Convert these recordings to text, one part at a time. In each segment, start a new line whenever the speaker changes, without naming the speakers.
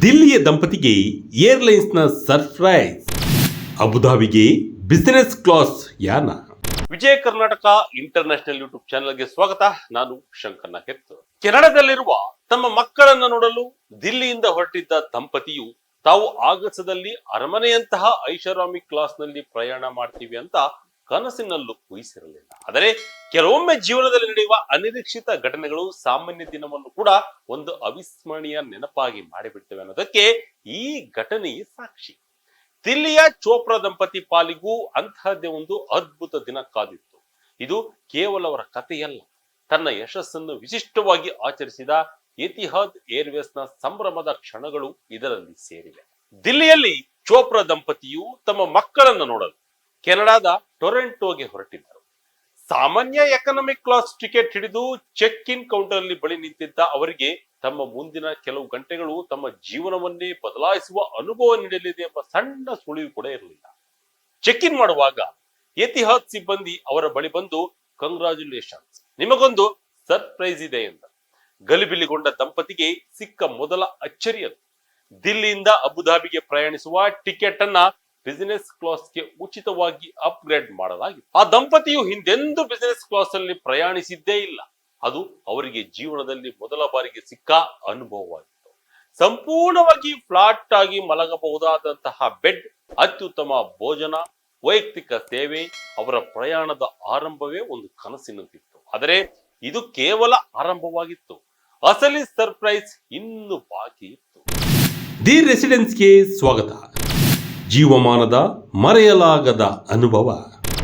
ದಿಲ್ಲಿಯ ದಂಪತಿಗೆ ಏರ್ಲೈನ್ಸ್ನ ಸರ್ಪ್ರೈಸ್. ಅಬುಧಾಬಿಗೆ ಬಿಸಿನೆಸ್ ಕ್ಲಾಸ್ ಯಾನ. ವಿಜಯ ಕರ್ನಾಟಕ ಇಂಟರ್ನ್ಯಾಷನಲ್ ಯೂಟ್ಯೂಬ್ ಚಾನೆಲ್ಗೆ ಸ್ವಾಗತ. ನಾನು ಶಂಕರ್ ನಾಗೆತ್ ಕೆನಡಾದಲ್ಲಿರುವ ತಮ್ಮ ಮಕ್ಕಳನ್ನು ನೋಡಲು ದಿಲ್ಲಿಯಿಂದ ಹೊರಟಿದ್ದ ದಂಪತಿಯು ತಾವು ಆಗಸದಲ್ಲಿ ಅರಮನೆಯಂತಹ ಐಷಾರಾಮಿ ಕ್ಲಾಸ್ನಲ್ಲಿ ಪ್ರಯಾಣ ಮಾಡ್ತೀವಿ ಅಂತ ಕನಸಿನಲ್ಲೂ ಊಹಿಸಿರಲಿಲ್ಲ ಆದರೆ ಕೆಲವೊಮ್ಮೆ ಜೀವನದಲ್ಲಿ ನಡೆಯುವ ಅನಿರೀಕ್ಷಿತ ಘಟನೆಗಳು ಸಾಮಾನ್ಯ ದಿನವನ್ನು ಕೂಡ ಒಂದು ಅವಿಸ್ಮರಣೀಯ ನೆನಪಾಗಿ ಮಾಡಿಬಿಡ್ತವೆ ಅನ್ನೋದಕ್ಕೆ ಈ ಘಟನೆಯೇ ಸಾಕ್ಷಿ. ದಿಲ್ಲಿಯ ಚೋಪ್ರಾ ದಂಪತಿ ಪಾಲಿಗೂ ಅಂತಹದ್ದೇ ಒಂದು ಅದ್ಭುತ ದಿನ ಕಾದಿತ್ತು. ಇದು ಕೇವಲ ಅವರ ಕಥೆಯಲ್ಲ. ತನ್ನ ಯಶಸ್ಸನ್ನು ವಿಶಿಷ್ಟವಾಗಿ ಆಚರಿಸಿದ ಎತಿಹಾದ್ ಏರ್ವೇಸ್ನ ಸಂಭ್ರಮದ ಕ್ಷಣಗಳು ಇದರಲ್ಲಿ ಸೇರಿವೆ. ದಿಲ್ಲಿಯಲ್ಲಿ ಚೋಪ್ರಾ ದಂಪತಿಯು ತಮ್ಮ ಮಕ್ಕಳನ್ನು ನೋಡಲು ಕೆನಡಾದ ಟೊರೆಂಟೋಗೆ ಹೊರಟಿದ್ದರು. ಸಾಮಾನ್ಯ ಎಕನಾಮಿಕ್ ಕ್ಲಾಸ್ ಟಿಕೆಟ್ ಹಿಡಿದು ಚೆಕ್ ಇನ್ ಕೌಂಟರ್ ಅಲ್ಲಿ ಬಳಿ ನಿಂತಿದ್ದ ಅವರಿಗೆ ತಮ್ಮ ಮುಂದಿನ ಕೆಲವು ಗಂಟೆಗಳು ತಮ್ಮ ಜೀವನವನ್ನೇ ಬದಲಾಯಿಸುವ ಅನುಭವ ನೀಡಲಿದೆ ಎಂಬ ಸಣ್ಣ ಸುಳಿವು ಕೂಡ ಇರಲಿಲ್ಲ. ಚೆಕ್ ಇನ್ ಮಾಡುವಾಗ ಎತಿಹಾದ್ ಸಿಬ್ಬಂದಿ ಅವರ ಬಳಿ ಬಂದು ಕಂಗ್ರಾಚುಲೇಷನ್ಸ್ ನಿಮಗೊಂದು ಸರ್ಪ್ರೈಸ್ ಇದೆ ಎಂದ. ಗಲಿಬಿಲಿಗೊಂಡ ದಂಪತಿಗೆ ಸಿಕ್ಕ ಮೊದಲ ಅಚ್ಚರಿಯದು. ದಿಲ್ಲಿಯಿಂದ ಅಬುಧಾಬಿಗೆ ಪ್ರಯಾಣಿಸುವ ಟಿಕೆಟ್ ಅನ್ನ ಬಿಸಿನೆಸ್ ಕ್ಲಾಸ್ಗೆ ಉಚಿತವಾಗಿ ಅಪ್ಗ್ರೇಡ್ ಮಾಡಲಾಗಿದೆ ಆ ದಂಪತಿಯು ಹಿಂದೆಂದೂ ಬಿಸಿನೆಸ್ ಕ್ಲಾಸ್ ಅಲ್ಲಿ ಪ್ರಯಾಣಿಸಿದ್ದೇ ಇಲ್ಲ. ಅದು ಅವರಿಗೆ ಜೀವನದಲ್ಲಿ ಮೊದಲ ಬಾರಿಗೆ ಸಿಕ್ಕ ಅನುಭವವಾಗಿತ್ತು. ಸಂಪೂರ್ಣವಾಗಿ ಫ್ಲಾಟ್ ಆಗಿ ಮಲಗಬಹುದಾದಂತಹ ಬೆಡ್ ಅತ್ಯುತ್ತಮ ಭೋಜನ, ವೈಯಕ್ತಿಕ ಸೇವೆ, ಅವರ ಪ್ರಯಾಣದ ಆರಂಭವೇ ಒಂದು ಕನಸಿನಂತಿತ್ತು. ಆದರೆ ಇದು ಕೇವಲ ಆರಂಭವಾಗಿತ್ತು. ಅಸಲಿ ಸರ್ಪ್ರೈಸ್ ಇನ್ನು ಬಾಕಿ ಇತ್ತು. ದಿ ರೆಸಿಡೆನ್ಸ್ಗೆ ಸ್ವಾಗತ. ಜೀವಮಾನದ ಮರೆಯಲಾಗದ ಅನುಭವ.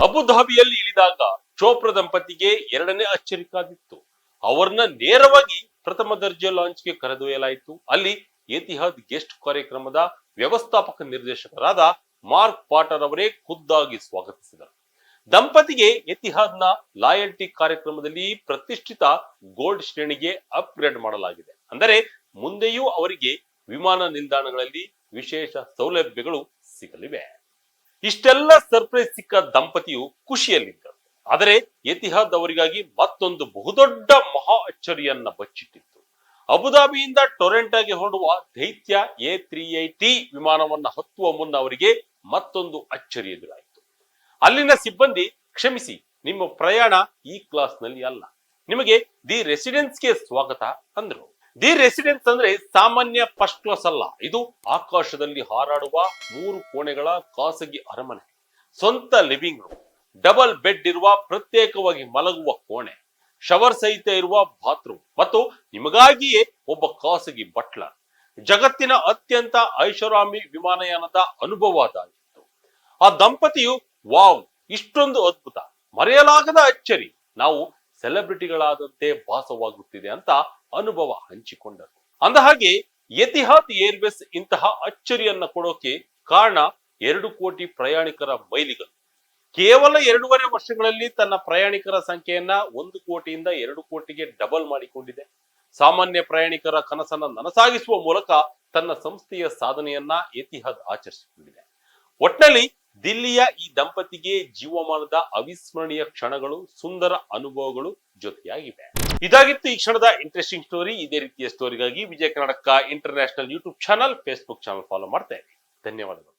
ಅಬುಧಾಬಿಯಲ್ಲಿ ಇಳಿದಾಗ ಚೋಪ್ರಾ ದಂಪತಿಗೆ ಎರಡನೇ ಅಚ್ಚರಿ ಕಾದಿತ್ತು ಅವರನ್ನ ನೇರವಾಗಿ ಪ್ರಥಮ ದರ್ಜೆ ಲಾಂಚ್ಗೆ ಕರೆದೊಯ್ಯಲಾಯಿತು. ಅಲ್ಲಿ ಎತಿಹಾದ್ ಗೆಸ್ಟ್ ಕಾರ್ಯಕ್ರಮದ ವ್ಯವಸ್ಥಾಪಕ ನಿರ್ದೇಶಕರಾದ ಮಾರ್ಕ್ ಪಾಟರ್ ಅವರೇ ಖುದ್ದಾಗಿ ಸ್ವಾಗತಿಸಿದರು. ದಂಪತಿಗೆ ಎತಿಹಾದ್ನ ಲಾಯಲ್ಟಿ ಕಾರ್ಯಕ್ರಮದಲ್ಲಿ ಪ್ರತಿಷ್ಠಿತ ಗೋಲ್ಡ್ ಶ್ರೇಣಿಗೆ ಅಪ್ಗ್ರೇಡ್ ಮಾಡಲಾಗಿದೆ. ಅಂದರೆ ಮುಂದೆಯೂ ಅವರಿಗೆ ವಿಮಾನ ನಿಲ್ದಾಣಗಳಲ್ಲಿ ವಿಶೇಷ ಸೌಲಭ್ಯಗಳು ಸಿಗಲಿವೆ. ಇಷ್ಟೆಲ್ಲ ಸರ್ಪ್ರೈಸ್ ಸಿಕ್ಕ ದಂಪತಿಯು ಖುಷಿಯಲ್ಲಿದ್ದರು. ಆದರೆ ಎತಿಹಾದ್ ಅವರಿಗಾಗಿ ಮತ್ತೊಂದು ಬಹುದೊಡ್ಡ ಮಹಾ ಅಚ್ಚರಿಯನ್ನ ಬಚ್ಚಿಟ್ಟಿತ್ತು. ಅಬುದಾಬಿಯಿಂದ ಟೊರೆಂಟಾಗೆ ಹೊರಡುವ ದೈತ್ಯ ಎ ತ್ರೀ ಟಿ ವಿಮಾನವನ್ನ ಹತ್ತುವ ಮುನ್ನ ಅವರಿಗೆ ಮತ್ತೊಂದು ಅಚ್ಚರಿ ಎದುರಾಯಿತು. ಅಲ್ಲಿನ ಸಿಬ್ಬಂದಿ, ಕ್ಷಮಿಸಿ, ನಿಮ್ಮ ಪ್ರಯಾಣ ಈ ಕ್ಲಾಸ್ನಲ್ಲಿ ಅಲ್ಲ. ನಿಮಗೆ ದಿ ರೆಸಿಡೆನ್ಸ್ಗೆ ಸ್ವಾಗತ ಅಂದ್ರು. ದಿ ರೆಸಿಡೆನ್ಸ್ ಅಂದ್ರೆ ಸಾಮಾನ್ಯ ಫಸ್ಟ್ ಕ್ಲಾಸ್ ಅಲ್ಲ ಇದು ಆಕಾಶದಲ್ಲಿ ಹಾರಾಡುವ ಮೂರು ಕೋಣೆಗಳ ಖಾಸಗಿ ಅರಮನೆ. ಸ್ವಂತ ಲಿವಿಂಗ್ ರೂಮ್. ಡಬಲ್ ಬೆಡ್ ಇರುವ ಪ್ರತ್ಯೇಕವಾಗಿ ಮಲಗುವ ಕೋಣೆ. ಶವರ್ ಸಹಿತ ಇರುವ ಬಾತ್ರೂಮ್. ಮತ್ತು ನಿಮಗಾಗಿಯೇ ಒಬ್ಬ ಖಾಸಗಿ ಬಟ್ಲರ್. ಜಗತ್ತಿನ ಅತ್ಯಂತ ಐಷಾರಾಮಿ ವಿಮಾನಯಾನದ ಅನುಭವ ಅದಾಗಿತ್ತು. ಆ ದಂಪತಿಯು, ವಾವ್, ಇಷ್ಟೊಂದು ಅದ್ಭುತ. ಮರೆಯಲಾಗದ ಅಚ್ಚರಿ. ನಾವು ಸೆಲೆಬ್ರಿಟಿಗಳಾದಂತೆ ಭಾಸವಾಗುತ್ತಿದೆ ಅಂತ ಅನುಭವ ಹಂಚಿಕೊಂಡರು. ಅಂದ ಹಾಗೆ ಎತಿಹಾದ್ ಏರ್ವೇಸ್ ಇಂತಹ ಅಚ್ಚರಿಯನ್ನ ಕೊಡೋಕೆ ಕಾರಣ ಎರಡು ಕೋಟಿ ಪ್ರಯಾಣಿಕರ ಮೈಲಿಗಳು ಕೇವಲ ಎರಡೂವರೆ ವರ್ಷಗಳಲ್ಲಿ ತನ್ನ ಪ್ರಯಾಣಿಕರ ಸಂಖ್ಯೆಯನ್ನ ಒಂದು ಕೋಟಿಯಿಂದ ಎರಡು ಕೋಟಿಗೆ ಡಬಲ್ ಮಾಡಿಕೊಂಡಿದೆ. ಸಾಮಾನ್ಯ ಪ್ರಯಾಣಿಕರ ಕನಸನ್ನ ನನಸಾಗಿಸುವ ಮೂಲಕ ತನ್ನ ಸಂಸ್ಥೆಯ ಸಾಧನೆಯನ್ನ ಎತಿಹಾದ್ ಆಚರಿಸಿಕೊಂಡಿದೆ. ಒಟ್ನಲ್ಲಿ ದಿಲ್ಲಿಯ ಈ ದಂಪತಿಗೆ ಜೀವಮಾನದ ಅವಿಸ್ಮರಣೀಯ ಕ್ಷಣಗಳು, ಸುಂದರ ಅನುಭವಗಳು ಜೊತೆಯಾಗಿವೆ. ಇದಾಗಿತ್ತು ಈ ಕ್ಷಣದ ಇಂಟ್ರೆಸ್ಟಿಂಗ್ ಸ್ಟೋರಿ ಇದೇ ರೀತಿಯ ಸ್ಟೋರಿಗಾಗಿ Vijaya Karnataka international YouTube channel Facebook channel follow ಮಾಡ್ತಾ ಇರಿ ಧನ್ಯವಾದಗಳು.